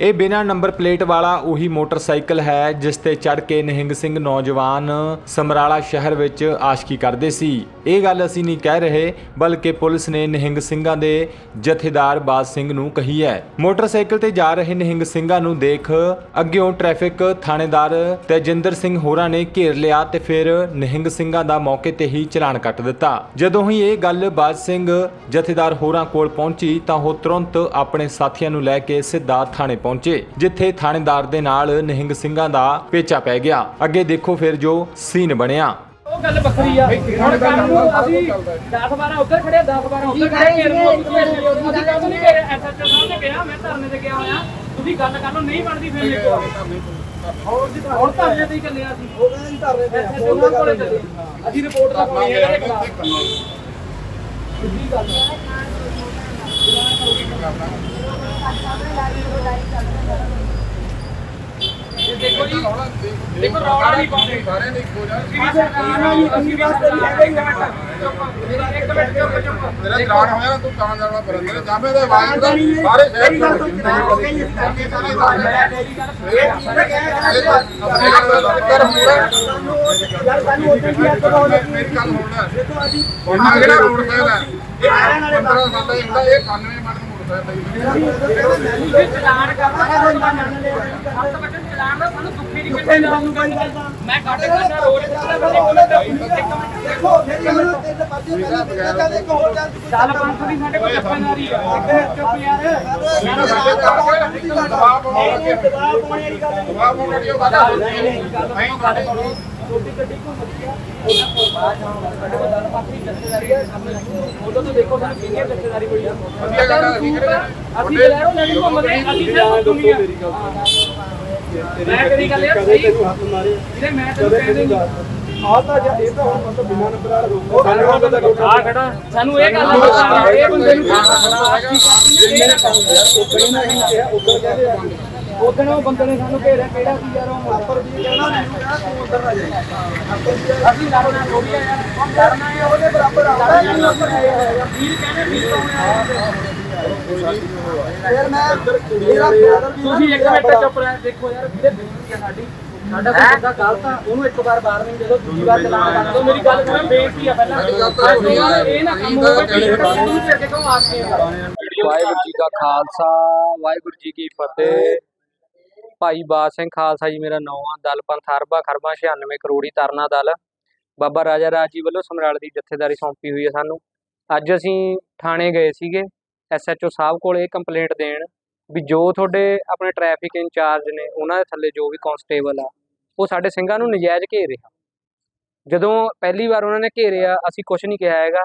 ਇਹ ਬਿਨਾਂ number plate ਵਾਲਾ ਉਹੀ ਮੋਟਰਸਾਈਕਲ ਹੈ, ਜਿਸ ਤੇ ਚੜ ਕੇ ਨਿਹੰਗ ਸਿੰਘ ਨੌਜਵਾਨ ਸਮਰਾਲਾ ਸ਼ਹਿਰ ਵਿੱਚ ਆਸ਼ਕੀ ਕਰਦੇ ਸੀ। ਇਹ ਗੱਲ ਅਸੀਂ ਨਹੀਂ ਕਹਿ ਰਹੇ, ਬਲਕਿ ਪੁਲਿਸ ਨੇ ਨਿਹੰਗ ਸਿੰਘਾਂ ਦੇ ਜਥੇਦਾਰ ਬਾਜ ਸਿੰਘ ਨੂੰ ਕਹੀ ਹੈ। ਮੋਟਰਸਾਈਕਲ ਤੇ ਜਾ ਰਹੇ ਨਿਹੰਗ ਸਿੰਘਾਂ ਨੂੰ ਦੇਖ ਅੱਗਿਓਂ ਟ੍ਰੈਫਿਕ ਥਾਣੇਦਾਰ ਤੇਜਿੰਦਰ ਸਿੰਘ ਹੋਰਾਂ ਨੇ ਘੇਰ ਲਿਆ ਤੇ ਫਿਰ ਨਿਹੰਗ ਸਿੰਘਾਂ ਦਾ ਮੌਕੇ ਤੇ ਹੀ ਚਲਾਨ ਕੱਟ ਦਿੱਤਾ। ਜਦੋਂ ਹੀ ਇਹ ਗੱਲ ਬਾਜ ਸਿੰਘ ਜਥੇਦਾਰ ਹੋਰਾਂ ਕੋਲ ਪਹੁੰਚੀ ਤਾਂ ਉਹ ਤੁਰੰਤ ਆਪਣੇ ਸਾਥੀਆਂ ਨੂੰ ਲੈ ਕੇ ਸਿੱਧਾ ਥਾਣੇ ਪਹੁੰਚੇ ਜਿੱਥੇ ਥਾਣੇਦਾਰ ਦੇ ਨਾਲ ਨਿਹੰਗ ਸਿੰਘਾਂ ਦਾ ਪੇਚਾ ਪੈ ਗਿਆ ਅੱਗੇ ਦੇਖੋ ਫਿਰ ਜੋ ਸੀਨ ਬਣਿਆ ਉਹ ਗੱਲ ਵੱਖਰੀ ਆ ਹੁਣ ਕੰਮ ਨੂੰ ਅਸੀਂ 10 12 ਉੱਧਰ ਖੜੇ 10 12 ਉੱਧਰ ਖੜੇ ਘੇਰ ਨੂੰ ਅਸੀਂ ਕੰਮ ਨਹੀਂ ਕਰੇ ਐਸਐਚਓ ਸਾਹਿਬ ਨੇ ਕਿਹਾ ਮੈਂ ਧਰਨੇ ਤੇ ਗਿਆ ਹੋਇਆ ਤੁਸੀਂ ਗੱਲ ਕਰ ਲਓ ਨਹੀਂ ਬਣਦੀ ਫਿਰ ਲਿਖੋ ਹੁਣ ਧਰਨੇ ਤੇ ਹੀ ਚੱਲੇ ਅਸੀਂ ਉਹ ਕਹਿੰਦੇ ਧਰਨੇ ਤੇ ਐਸਐਚਓ ਸਾਹਿਬ ਕੋਲੇ ਚੱਲੇ ਅਸੀਂ ਰਿਪੋਰਟ ਲਿਖਾਉਣੀ ਹੈ ਇਹਦੇ ਖਿਲਾਫ ਸਿੱਧੀ ਗੱਲ ਆ। ਇਹ ਦੇਖੋ ਦੇਖੋ ਰੌਲਾ ਨਹੀਂ ਪਾਉਂਦੇ। ਸਾਰਿਆਂ ਦੇ ਇੱਕੋ ਜਿਹਾ ਅਸੀਂ ਵਾਸਤੇ ਨਹੀਂ ਹੈਗਾ ਹੀ ਇੱਕ ਮਿੰਟ ਚੁੱਪ ਚੁੱਪ ਤੇਰਾ ਚਲਾਨ ਹੋਇਆ ਤੂੰ ਤਾਂ ਜਾਣਾ ਪਰ। ਤੇਰੇ ਜਾਮੇ ਦੇ ਵਾਇਰ ਦਾ ਸਾਰੇ ਸ਼ਹਿਰ ਮੇਰੀ ਗੱਲ ਹੋਣਾ ਉਹਨਾਂ ਕਿਹੜਾ ਮੋਟਰਸਾਈਕਲ ਹੈ ਇਹ 15 ਸਾਲ ਦਾ ਹੁੰਦਾ ਇਹ 91 ਮਾਡਲ ਮੋਟਰਸਾਈਕਲ ਹੈ। ਇਹ ਚਲਾਨ ਕਰਨਾ ਸੱਤ ਵਜੇ ਚਲਾਨ ਦਾ ਸਾਨੂੰ ਦੁੱਖੀ ਨਹੀਂ ਕਿੱਥੇ ਲਾਉਂਗਾ ਮੈਂ ਕੱਢ ਕਰਨਾ ਰੋਡ ਚੱਲ ਪੰਜ ਦੀ ਸਾਡੇ ਕੋਲ ਚੱਪਣ ਆ ਰਹੀ ਆ। ਚੁੱਪ ਯਾਰ। ਇਹਨਾਂ ਸਾਡੇ ਕਰਕੇ ਦਬਾਅ ਪਾਉਣ ਲੱਗੇ ਦਬਾਅ ਪਾਉਣ ਵਾਲੀ ਗੱਲ ਨਹੀਂ। ਨਹੀਂ ਸਾਡੇ ਕੋਲ ਛੋਟੀ ਗੱਡੀ ਰਹੀ ਆ। ਉਹਨਾਂ ਕੋਲ ਬਾਅਦ ਸਾਡੇ ਕੋਲ ਦਲ ਪਾਸੀ ਜੱਥੇਦਾਰੀ ਆ। ਉਹਦੋਂ ਤੋਂ ਦੇਖੋ ਸਾਨੂੰ ਕਿੰਨੀ ਜੱਥੇਦਾਰੀ ਬੜੀ ਆ ਗੱਲ ਅਸੀਂ ਕਿਹੜੇ ਅਸੀਂ ਬਲੈਰੋ ਲੈਣੀ ਘੁੰਮਦੇ ਅਸੀਂ ਸਿਰਫ ਦੁਨੀਆ ਮੈਂ ਕਦੀ ਗੱਲ ਯਾਰ ਸਹੀ ਜਿਹਦੇ ਮੈਂ ਤੈਨੂੰ ਕਹਿੰਦੇ ਆ ਤਾਂ ਜਾਂ ਇਹ ਤਾਂ ਹੁਣ ਮਤਲਬ ਬਿਨਾਂ ਨੰਬਰ ਵਾਲਾ ਰੋਕ ਸਾਨੂੰ ਪਤਾ ਕਿਉਂ ਆ ਖੜਾ ਸਾਨੂੰ ਇਹ ਗੱਲ ਦੱਸਣਾ ਇਹ ਬੰਦੇ ਨੂੰ ਉੱਧਰ ਕਹਿੰਦੇ ਆ ਉਦੋਂ ਉਹ ਬੰਦੇ ਨੇ ਸਾਨੂੰ ਘੇਰਿਆ ਕਿਹੜਾ ਸੀ ਯਾਰ ਉਹ ਉੱਪਰ ਵੀ ਕਹਿਣਾ ਮੈਨੂੰ ਕਿਹਾ ਤੂੰ ਉੱਧਰ ਨਾ ਜਾ ਅਸੀਂ ਲੜਨਾ ਥੋੜੀ ਆ ਯਾਰ। ਹਮ ਲੜਨਾ ਹੈ ਉਹਦੇ ਬਰਾਬਰ ਆਉਂਦਾ ਨਹੀਂ ਉੱਪਰ ਵੀਰ ਕਹਿੰਦੇ ਵੀਰ ਪਾਉਣੇ ਫਿਰ ਮੈਂ ਮੇਰਾ ਬ੍ਰਦਰ ਵੀ ਤੁਸੀਂ ਇੱਕ ਮਿੰਟ ਚੁੱਪ ਰਹਿ ਦੇਖੋ ਯਾਰ ਵੀਰੇ ਬੇਇੱਜ਼ਤੀ ਆ ਸਾਡੀ। ਸਾਡਾ ਕੋਈ ਬੰਦਾ ਗਲਤ ਆ ਉਹਨੂੰ ਇੱਕ ਵਾਰ ਬਾਹਰ ਨਹੀਂ ਜਦੋਂ ਦੂਜੀ ਵਾਰ ਚਲਾਨ ਕਰ ਦੋ ਮੇਰੀ ਗੱਲ ਸੁਣੋ ਬੇਇੱਜ਼ਤੀ ਆ ਪਹਿਲਾਂ। ਇਹ ਨਾ ਕੰਮ ਹੋਵੇ ਕਿ ਤੁਸੀਂ ਕਹੋ ਕੇ ਵਾਹਿਗੁਰੂ ਜੀ ਕਾ ਖਾਲਸਾ, ਵਾਹਿਗੁਰੂ ਜੀ ਕੀ ਫਤਿਹ। ਭਾਈ ਬਾਦ ਸਿੰਘ ਖਾਲਸਾ ਜੀ ਮੇਰਾ ਨਾਮ ਆ, ਦਲ ਪੰਥ ਅਰਬਾ ਖਰਬਾ 96 ਕਰੋੜੀ ਤਰਨਾ ਦਲ। ਬਾਬਾ ਰਾਜਾ ਰਾਜ ਜੀ ਵੱਲੋਂ ਸਮਰਾਲ ਦੀ ਜਥੇਦਾਰੀ ਸੌਂਪੀ ਹੋਈ ਹੈ ਸਾਨੂੰ। ਅੱਜ ਅਸੀਂ ਥਾਣੇ ਗਏ ਸੀਗੇ ਐਸਐਚਓ ਸਾਹਿਬ ਕੋਲ ਇਹ ਕੰਪਲੇਂਟ ਦੇਣ ਵੀ ਜੋ ਤੁਹਾਡੇ ਆਪਣੇ ਟ੍ਰੈਫਿਕ ਇੰਚਾਰਜ ਨੇ, ਉਹਨਾਂ ਦੇ ਥੱਲੇ ਜੋ ਵੀ ਕਾਂਸਟੇਬਲ ਆ, ਉਹ ਸਾਡੇ ਸਿੰਘਾਂ ਨੂੰ ਨਜਾਇਜ਼ ਘੇਰ ਰਿਹਾ। ਜਦੋਂ ਪਹਿਲੀ ਵਾਰ ਉਹਨਾਂ ਨੇ ਘੇਰਿਆ, ਅਸੀਂ ਕੁਝ ਨਹੀਂ ਕਿਹਾ ਹੈਗਾ।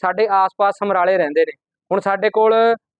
ਸਾਡੇ ਆਸ-ਪਾਸ ਸਮਰਾਲੇ ਰਹਿੰਦੇ ਨੇ। ਹੁਣ ਸਾਡੇ ਕੋਲ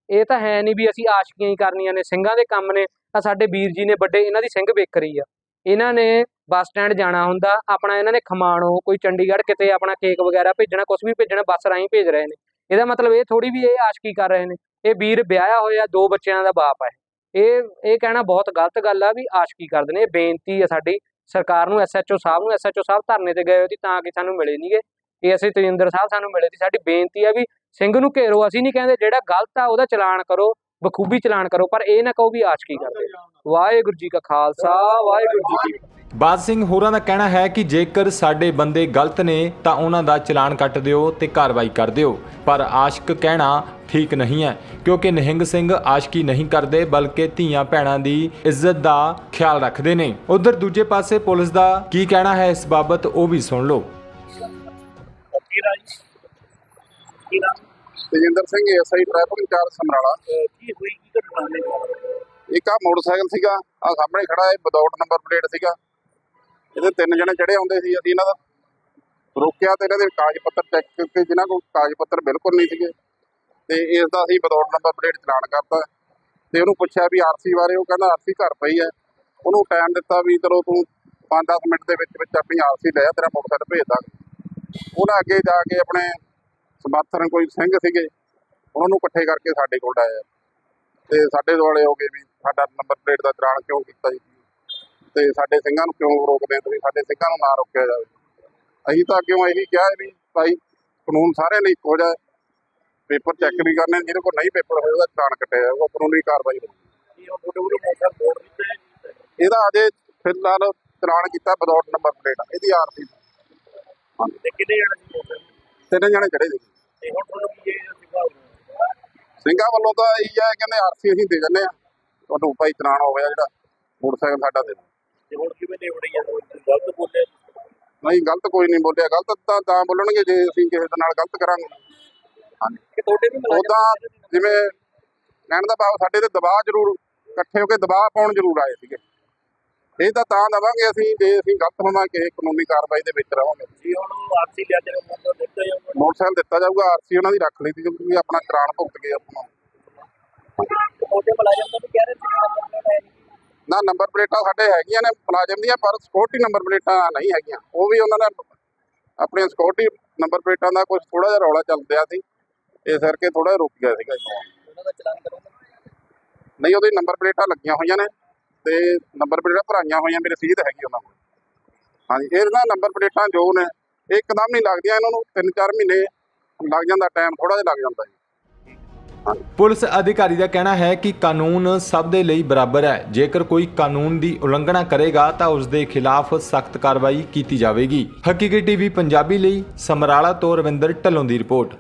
ਇਹ ਤਾਂ ਹੈ ਨਹੀਂ ਵੀ ਅਸੀਂ ਆਸ਼ਕੀਆਂ ਹੀ ਕਰਨੀਆਂ ਨੇ, ਸਿੰਘਾਂ ਦੇ ਕੰਮ ਨੇ। ਤਾਂ ਸਾਡੇ ਵੀਰ ਜੀ ਨੇ ਵੱਡੇ ਇਹਨਾਂ ਦੀ ਸਿੰਘ ਵੇਖਰੀ ਆ। ਇਹਨਾਂ ਨੇ ਬੱਸ ਸਟੈਂਡ ਜਾਣਾ ਹੁੰਦਾ, ਆਪਣਾ ਇਹਨਾਂ ਨੇ ਖਮਾਣੋ, ਕੋਈ ਚੰਡੀਗੜ੍ਹ ਕਿਤੇ ਆਪਣਾ ਕੇਕ ਵਗੈਰਾ ਭੇਜਣਾ ਕੁਝ ਵੀ ਭੇਜਣਾ, ਬੱਸ ਰਾਹੀਂ ਭੇਜ ਰਹੇ ਨੇ। ਇਹਦਾ ਮਤਲਬ ਇਹ ਥੋੜੀ ਵੀ ਇਹ ਆਸ਼ਕੀ ਕਰ ਰਹੇ ਨੇ। ਇਹ ਵੀਰ ਵਿਆਹਿਆ ਹੋਇਆ, ਦੋ ਬੱਚਿਆਂ ਦਾ ਬਾਪ ਹੈ। ਇਹ ਇਹ ਕਹਿਣਾ ਬਹੁਤ ਗਲਤ ਗੱਲ ਆ ਵੀ ਆਸ਼ਕੀ ਕਰਦੇ ਨੇ। ਇਹ ਬੇਨਤੀ ਆ ਸਾਡੀ। ਸਰਕਾਰ ਨੂੰ ਐਸਐਚਓ ਸਾਹਿਬ ਨੂੰ ਐਸਐਚਓ ਸਾਹਿਬ ਧਰਨੇ ਤੇ ਗਏ ਹੋਏ ਸੀ ਤਾਂ ਕਿ ਸਾਨੂੰ ਮਿਲੇ ਨਹੀਂਗੇ ਏਐਸਆਈ ਤਜਿੰਦਰ ਸਾਹਿਬ ਸਾਨੂੰ ਮਿਲੇ ਸੀ ਸਾਡੀ ਬੇਨਤੀ ਹੈ ਵੀ ਸਿੰਘ ਨੂੰ ਘੇਰੋ, ਅਸੀਂ ਨਹੀਂ ਕਹਿੰਦੇ ਜਿਹੜਾ ਗਲਤ ਆ ਉਹਦਾ ਚਲਾਨ ਕਰੋ, ਬਖੂਬੀ ਚਲਾਨ ਕਰੋ, ਪਰ ਇਹ ਨਾ ਕਹੋ ਵੀ ਆਸ਼ਕੀ ਕਰਦੇ ਵਾਹਿਗੁਰੂ ਜੀ ਕਾ ਖਾਲਸਾ, ਵਾਹਿਗੁਰੂ ਜੀ ਕੀ ਬਾਦ ਸਿੰਘ, ਹੋਰਾਂ ਦਾ ਕਹਿਣਾ ਹੈ ਕਿ ਜੇਕਰ ਸਾਡੇ ਬੰਦੇ ਗਲਤ ਨੇ ਤਾਂ ਉਹਨਾਂ ਦਾ ਚਲਾਨ ਕੱਟ ਦਿਓ ਤੇ ਕਾਰਵਾਈ ਕਰ ਦਿਓ, ਪਰ ਆਸ਼ਕ ਕਹਿਣਾ ਠੀਕ ਨਹੀਂ ਹੈ, ਕਿਉਂਕਿ ਨਿਹੰਗ ਸਿੰਘ ਆਸ਼ਕੀ ਨਹੀਂ ਕਰਦੇ, ਬਲਕਿ ਧੀਆਂ ਭੈਣਾਂ ਦੀ ਇੱਜ਼ਤ ਦਾ ਖਿਆਲ ਰੱਖਦੇ ਨੇ। ਉਧਰ ਦੂਜੇ ਪਾਸੇ ਪੁਲਿਸ ਦਾ ਕੀ ਕਹਿਣਾ ਹੈ ਇਸ ਬਾਬਤ ਉਹ ਵੀ ਸੁਣ ਲਓ। Tejinder Singh SI traffic incharge Samrala. ਕੀ ਹੋਈ? ਕੀ ਘਟਨਾ ਨੇ? ਇੱਕ ਆ ਮੋਟਰਸਾਈਕਲ ਸੀਗਾ ਆ ਸਾਹਮਣੇ ਖੜਾ ਹੈ ਵਿਦਆਊਟ ਨੰਬਰ ਪਲੇਟ ਸੀਗਾ। ਇਹਦੇ ਤਿੰਨ ਜਣੇ ਚੜੇ ਆਉਂਦੇ ਸੀ ਅਸੀਂ ਇਹਨਾਂ ਦਾ। ਰੋਕਿਆ ਤੇ ਇਹਨਾਂ ਦੇ ਕਾਗਜ਼ ਪੱਤਰ ਚੈੱਕ ਕੀਤੇ ਜਿਨ੍ਹਾਂ ਕੋਲ ਕਾਗਜ਼ ਪੱਤਰ ਬਿਲਕੁਲ ਨਹੀਂ ਸੀਗੇ। ਤੇ ਇਸ ਦਾ ਅਸੀਂ ਵਿਦਆਊਟ ਨੰਬਰ ਪਲੇਟ ਚਲਾਨ ਕਰਤਾ। ਤੇ ਉਹਨੂੰ ਪੁੱਛਿਆ ਵੀ ਆਰਸੀ ਬਾਰੇ ਉਹ ਕਹਿੰਦਾ ਆਰਸੀ ਘਰ ਪਈ ਹੈ। ਉਹਨੂੰ ਟਾਈਮ ਦਿੱਤਾ ਵੀ ਚਲੋ ਤੂੰ 5-10 ਮਿੰਟ ਦੇ ਵਿੱਚ ਵਿੱਚ ਆਪਣੀ ਆਰਸੀ ਲੈ ਆ ਤੇਰਾ ਮੋਟਰਸਾਈਕਲ ਭੇਜ ਦਾਂਗੇ। ਉਹਨਾਂ ਅੱਗੇ ਜਾ ਕੇ ਆਪਣੇ ਸਮਰਥਨ ਕੋਈ ਸਿੰਘ ਸੀਗੇ, ਉਹਨਾਂ ਨੂੰ ਇਕੱਠੇ ਕਰਕੇ ਸਾਡੇ ਕੋਲ ਆਏ। ਤੇ ਸਾਡੇ ਦੁਆਲੇ ਹੋ ਗਏ ਵੀ ਸਾਡਾ ਨੰਬਰ ਪਲੇਟ ਦਾ ਚਲਾਨ ਕਿਉਂ ਕੀਤਾ ਜੀ? ਤੇ ਸਾਡੇ ਸਿੰਘਾਂ ਨੂੰ ਕਿਉਂ ਰੋਕਦੇ ਹੋ ਤੁਸੀਂ? ਸਾਡੇ ਸਿੰਘਾਂ ਨੂੰ ਨਾ ਰੋਕਿਆ ਜਾਵੇ। ਅਸੀਂ ਤਾਂ ਅੱਗੇ ਇਹੀ ਕਿਹਾ ਵੀ ਭਾਈ, ਕਾਨੂੰਨ ਸਾਰਿਆਂ ਲਈ ਇੱਕੋ ਜਿਹਾ ਪੇਪਰ ਚੈੱਕ ਵੀ ਕਰਨੇ ਜਿਹਦੇ ਕੋਲ ਨਹੀਂ ਪੇਪਰ ਹੋਏ ਉਹਦਾ ਚਲਾਨ ਕੱਟਿਆ ਜਾਊਗਾ ਕਾਨੂੰਨੀ ਕਾਰਵਾਈ ਹੋਊਗੀ। ਇਹਦਾ ਅਜੇ ਫਿਲਹਾਲ ਚਲਾਨ ਕੀਤਾ ਵਿਦਆਊਟ ਨੰਬਰ ਪਲੇਟ ਇਹਦੀ ਆਰਸੀ ਤੇ ਕਿੰਨੇ ਜਣੇ ਤਿੰਨ ਜਣੇ ਚੜੇ ਸੀ। ਤੇ ਹੁਣ ਤੁਹਾਨੂੰ ਕੀ ਇਹ ਸਿਖਾਓ ਸਿੰਘਾਂ ਵੱਲੋਂ ਤਾਂ ਇਹੀ ਹੈ ਕਹਿੰਦੇ ਆਰਸੀ ਅਸੀਂ ਦੇ ਜੰਨੇ ਆ ਤੁਹਾਨੂੰ ਭਾਈ ਚਲਾਨ ਹੋ ਗਿਆ ਜਿਹੜਾ ਮੋਟਰਸਾਈਕਲ ਸਾਡਾ ਦੇ। ਤੇ ਹੁਣ ਕਿਵੇਂ ਨਿਬੜੀ ਆ? ਗਲਤ ਬੋਲੇ ਨਹੀਂ ਗਲਤ ਕੋਈ ਨਹੀਂ ਬੋਲਿਆ। ਗਲਤ ਤਾਂ ਤਾਂ ਬੋਲਣਗੇ ਜੇ ਅਸੀਂ ਕਿਸੇ ਦੇ ਨਾਲ ਗਲਤ ਕਰਾਂਗੇ। ਹਾਂਜੀ। ਕਿ ਤੁਹਾਡੇ ਵੀ ਉਦਾਂ ਜਿਵੇਂ ਕਹਿਣ ਦਾ ਭਾਵ ਸਾਡੇ ਤੇ ਦਬਾਅ ਜ਼ਰੂਰ ਇਕੱਠੇ ਹੋ ਕੇ ਦਬਾਅ ਪਾਉਣ ਜ਼ਰੂਰ ਆਏ ਸੀਗੇ। ਇਹ ਤਾਂ ਤਾਂ ਦਵਾਂਗੇ ਅਸੀਂ ਜੇ ਅਸੀਂ ਗਲਤ ਹੋਵਾਂਗੇ ਕਾਨੂੰਨੀ ਕਾਰਵਾਈ ਦੇ ਵਿੱਚ ਰਹਾਂਗੇ ਜੀ ਹੁਣ ਆਰਸੀ ਲਿਆ ਮੋਟਰ ਦਿੱਤਾ ਜਾਊਗਾ ਮੋਟਰਸਾਈਕਲ ਦਿੱਤਾ ਜਾਊਗਾ ਆਰਸੀ ਉਹਨਾਂ ਦੀ ਰੱਖ ਲਈ ਸੀ ਕਿਉਂਕਿ ਆਪਣਾ ਚਲਾਨ ਭੁਗਤ ਗਏ ਆਪਣਾ ਮੁਲਾਜ਼ਮ ਤਾਂ ਵੀ ਕਹਿ ਰਹੇ ਸੀ ਨਾ ਨੰਬਰ ਪਲੇਟਾਂ ਸਾਡੇ ਹੈਗੀਆਂ ਨੇ ਮੁਲਾਜ਼ਮ ਦੀਆਂ ਪਰ ਸਿਕਿਉਰਟੀ ਨੰਬਰ ਪਲੇਟਾਂ ਨਹੀਂ ਹੈਗੀਆਂ। ਉਹ ਵੀ ਉਹਨਾਂ ਨੇ ਆਪਣੀਆਂ ਸਿਕਿਉਰਟੀ ਨੰਬਰ ਪਲੇਟਾਂ ਦਾ ਕੁਝ ਥੋੜਾ ਜਿਹਾ ਰੌਲਾ ਚੱਲ ਰਿਹਾ ਸੀ। ਇਸ ਕਰਕੇ ਥੋੜਾ ਰੁਕ ਗਿਆ ਸੀਗਾ ਜੀ। ਉਹਨਾਂ ਦਾ ਚਲਾਨ ਕਰੋਗੇ ਨਹੀਂ ਉਹਦੀ ਨੰਬਰ ਪਲੇਟਾਂ ਲੱਗੀਆਂ ਹੋਈਆਂ ਨੇ। ਤੇ ਨੰਬਰ ਪਲੇਟਾਂ ਭਰਾਈਆਂ ਹੋਈਆਂ ਮੇਰੇ ਰਸੀਦ ਹੈਗੀ ਉਹਨਾਂ ਕੋਲ। ਹਾਂਜੀ ਇਹਦਾ ਨੰਬਰ ਪਲੇਟਾਂ ਜੋ ਨੇ ਇੱਕਦਮ ਨਹੀਂ ਲੱਗਦੀਆਂ ਇਹਨਾਂ ਨੂੰ 3-4 ਮਹੀਨੇ ਲੱਗ ਜਾਂਦਾ ਟਾਈਮ ਥੋੜਾ ਜਿਹਾ ਲੱਗ ਜਾਂਦਾ ਜੀ। ਪੁਲਿਸ ਅਧਿਕਾਰੀ ਦਾ ਕਹਿਣਾ ਹੈ ਕਿ ਕਾਨੂੰਨ ਸਭ ਦੇ ਲਈ ਬਰਾਬਰ ਹੈ। ਜੇਕਰ ਕੋਈ ਕਾਨੂੰਨ ਦੀ ਉਲੰਘਣਾ ਕਰੇਗਾ, ਤਾਂ ਉਸ ਦੇ ਖਿਲਾਫ ਸਖਤ ਕਾਰਵਾਈ ਕੀਤੀ ਜਾਵੇਗੀ। ਹਕੀਕੀ ਟੀਵੀ ਪੰਜਾਬੀ ਲਈ ਸਮਰਾਲਾ ਤੋਂ ਰਵਿੰਦਰ ਢੱਲੋਂ ਦੀ ਰਿਪੋਰਟ।